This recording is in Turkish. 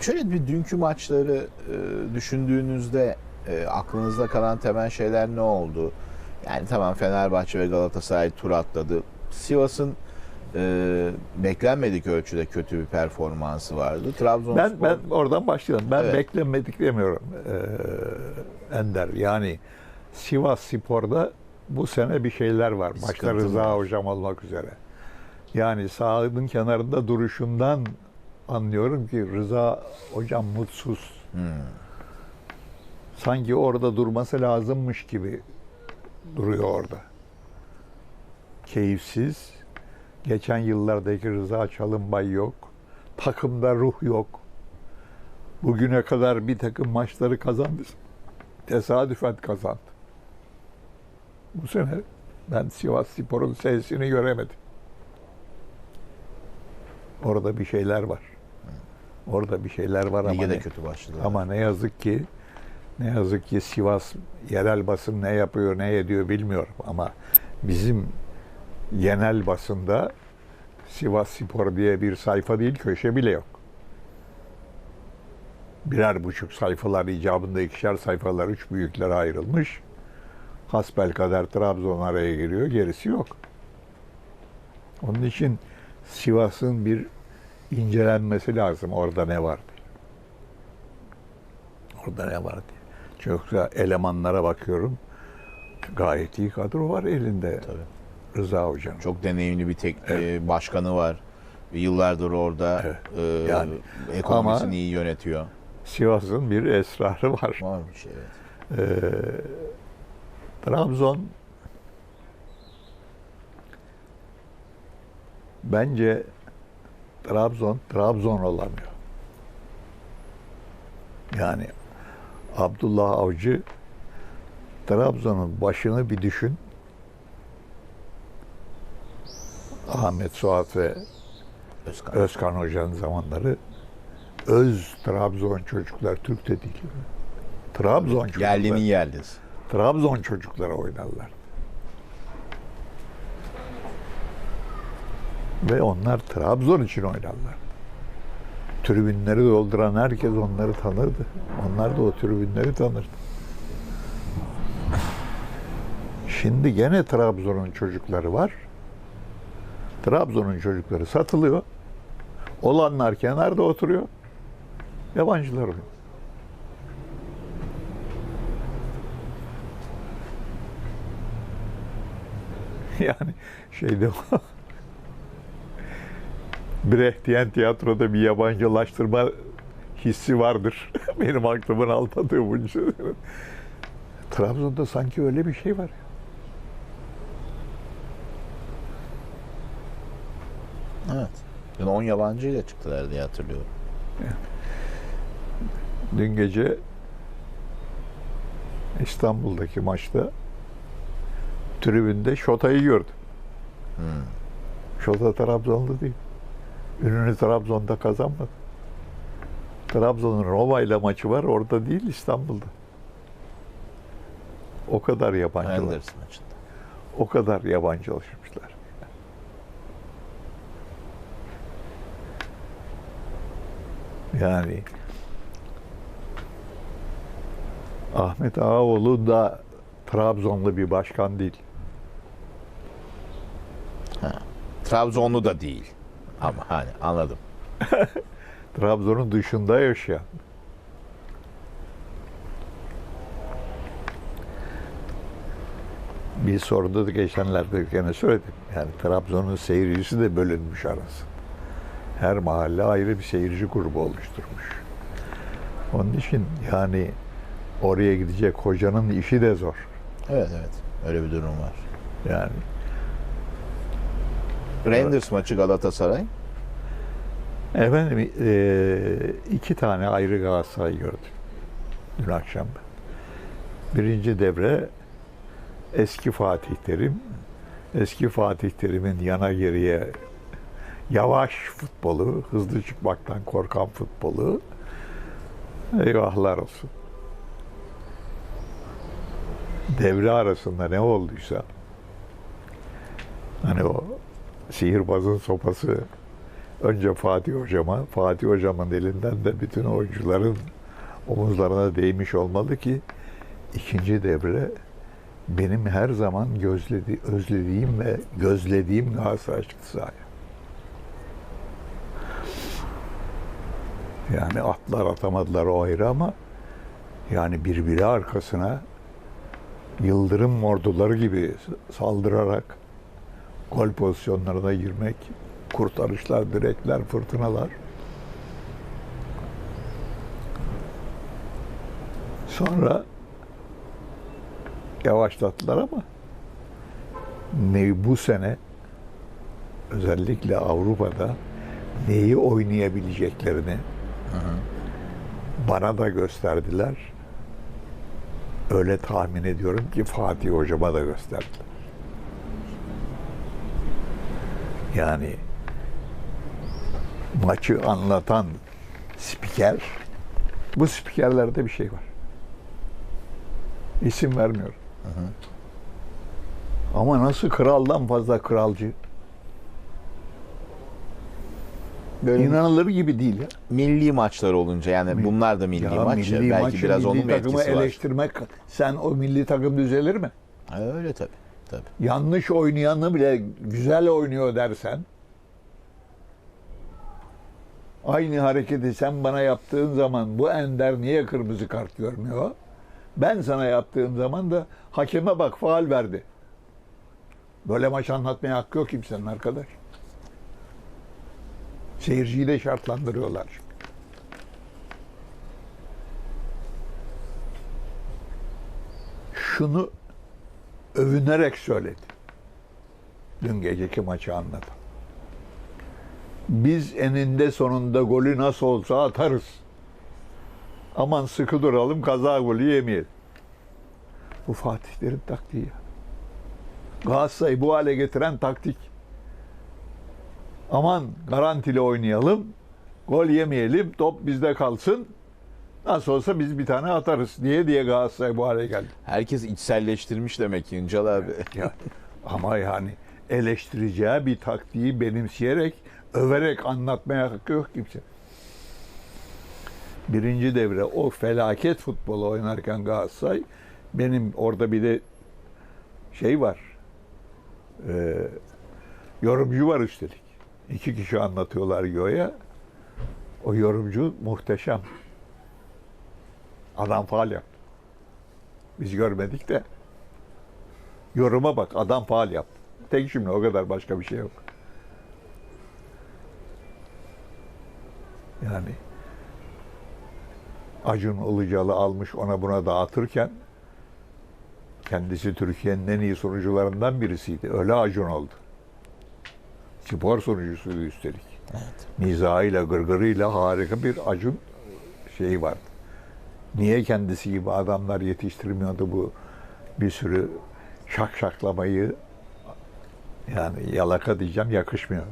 Şöyle bir dünkü maçları e, düşündüğünüzde e, aklınızda kalan temel şeyler ne oldu? Yani tamam Fenerbahçe ve Galatasaray tur atladı. Sivas'ın e, beklenmedik ölçüde kötü bir performansı vardı. Trabzonspor Ben ben oradan başlayalım. Ben Evet. beklenmedik demiyorum ee, Ender. Yani Sivas Spor'da bu sene bir şeyler var. Başta sıkıntı Rıza var. hocam olmak üzere. Yani sahanın kenarında duruşundan anlıyorum ki Rıza hocam mutsuz. Hmm. Sanki orada durması lazımmış gibi duruyor orada. Keyifsiz. Geçen yıllardaki Rıza Çalınbay yok. Takımda ruh yok. Bugüne kadar bir takım maçları kazandı. Tesadüfen kazandı. Bu sene ben Sivas Spor'un sesini göremedim. Orada bir şeyler var. Orada bir şeyler var ama Lige de ne- kötü başladı. ama ne yazık ki ne yazık ki Sivas yerel basın ne yapıyor ne ediyor bilmiyorum ama bizim genel basında Sivas Spor diye bir sayfa değil köşe bile yok. Birer buçuk sayfalar icabında ikişer sayfalar üç büyüklere ayrılmış. Hasbel kadar Trabzon araya giriyor gerisi yok. Onun için Sivas'ın bir incelenmesi lazım orada ne var diye. Orada ne var diye. Yoksa elemanlara bakıyorum. Gayet iyi kadro var elinde Tabii. Rıza Hoca'nın. Çok deneyimli bir tek e, başkanı var. Yıllardır orada Evet. e, Yani ekonomisini ama- iyi yönetiyor. Sivas'ın bir esrarı var. Varmış evet. Ee, Trabzon bence Trabzon Trabzon olamıyor. Yani Abdullah Avcı Trabzon'un başını bir düşün. Ahmet Suat ve Özkan. Özkan Hoca'nın zamanları öz Trabzon çocuklar Türk de değil. Trabzon çocuklar. Yerlinin yerlisi. Trabzon çocuklara oynarlar. Ve onlar Trabzon için oynarlar. Tribünleri dolduran herkes onları tanırdı. Onlar da o tribünleri tanırdı. Şimdi gene Trabzon'un çocukları var. Trabzon'un çocukları satılıyor. Olanlar kenarda oturuyor. Yabancılar oynuyor. Yani şeyde o Brechtian tiyatroda bir yabancılaştırma hissi vardır. Benim aklımın almadığı bu için. Trabzon'da sanki öyle bir şey var. Evet. Yani 10 yabancıyla çıktılar diye hatırlıyorum. Dün gece İstanbul'daki maçta tribünde Şota'yı gördüm. Hmm. Şota Trabzonlu değil. Ününü Trabzon'da kazanmadı. Trabzon'un Roma ile maçı var. Orada değil İstanbul'da. O kadar yabancılar. O kadar yabancılaşmışlar. Yani Ahmet Ağaoğlu da Trabzonlu bir başkan değil. Trabzonlu da değil. Ama hani anladım. Trabzon'un dışında yaşayan. Bir soruda da geçenlerde gene söyledim. Yani Trabzon'un seyircisi de bölünmüş arası. Her mahalle ayrı bir seyirci grubu oluşturmuş. Onun için yani oraya gidecek hocanın işi de zor. Evet evet. Öyle bir durum var. Yani Rangers maçı Galatasaray. Efendim eee, iki tane ayrı Galatasaray gördüm dün akşam. Birinci devre eski Fatih Terim, eski Fatih Terim'in yana geriye yavaş futbolu, hızlı çıkmaktan korkan futbolu eyvahlar olsun. Devre arasında ne olduysa hani o sihirbazın sopası Önce Fatih Hocama, Fatih Hocamın elinden de bütün oyuncuların omuzlarına değmiş olmalı ki ikinci devre benim her zaman gözledi, özlediğim ve gözlediğim Galatasaray çıktı sahaya. Yani atlar atamadılar o ayrı ama yani birbiri arkasına yıldırım orduları gibi saldırarak gol pozisyonlarına girmek, kurtarışlar, direkler, fırtınalar. Sonra yavaşlattılar ama ne bu sene özellikle Avrupa'da neyi oynayabileceklerini bana da gösterdiler. Öyle tahmin ediyorum ki Fatih Hocama da gösterdiler. Yani maçı anlatan spiker, bu spikerlerde bir şey var. İsim vermiyorum. Ama nasıl kraldan fazla kralcı? Böyle İnanılır gibi değil ya. milli maçlar olunca yani bunlar da milli Ya maç. milli Belki maçı, biraz milli onun etkisi var? eleştirmek, sen o milli takım düzelir mi? Öyle tabii. Tabii. yanlış oynayanı bile güzel oynuyor dersen aynı hareketi sen bana yaptığın zaman bu Ender niye kırmızı kart görmüyor? Ben sana yaptığım zaman da hakeme bak faal verdi. Böyle maç anlatmaya hakkı yok kimsenin arkadaş. Seyirciyi de şartlandırıyorlar. Şunu övünerek söyledi. Dün geceki maçı anladım. Biz eninde sonunda golü nasıl olsa atarız. Aman sıkı duralım kaza golü yemeyelim. Bu Fatih Terim taktiği ya. Galatasaray'ı bu hale getiren taktik. Aman garantili oynayalım. Gol yemeyelim. Top bizde kalsın. Nasıl olsa biz bir tane atarız diye diye Galatasaray bu hale geldi. Herkes içselleştirmiş demek ki Üncel abi. Ya, ama yani eleştireceği bir taktiği benimseyerek, överek anlatmaya hakkı yok kimse. Birinci devre o felaket futbolu oynarken Galatasaray benim orada bir de şey var. e, yorumcu var üstelik. İki kişi anlatıyorlar Yo'ya. O yorumcu muhteşem. Adam faal yaptı. Biz görmedik de. Yoruma bak adam faal yaptı. Tek cümle o kadar başka bir şey yok. Yani Acun Ilıcalı almış ona buna dağıtırken kendisi Türkiye'nin en iyi sunucularından birisiydi. Öyle Acun oldu. Spor sunucusuydu üstelik. Mizahıyla, gırgırıyla harika bir Acun şeyi vardı. Niye kendisi gibi adamlar yetiştirmiyordu bu bir sürü şak şaklamayı yani yalaka diyeceğim yakışmıyor.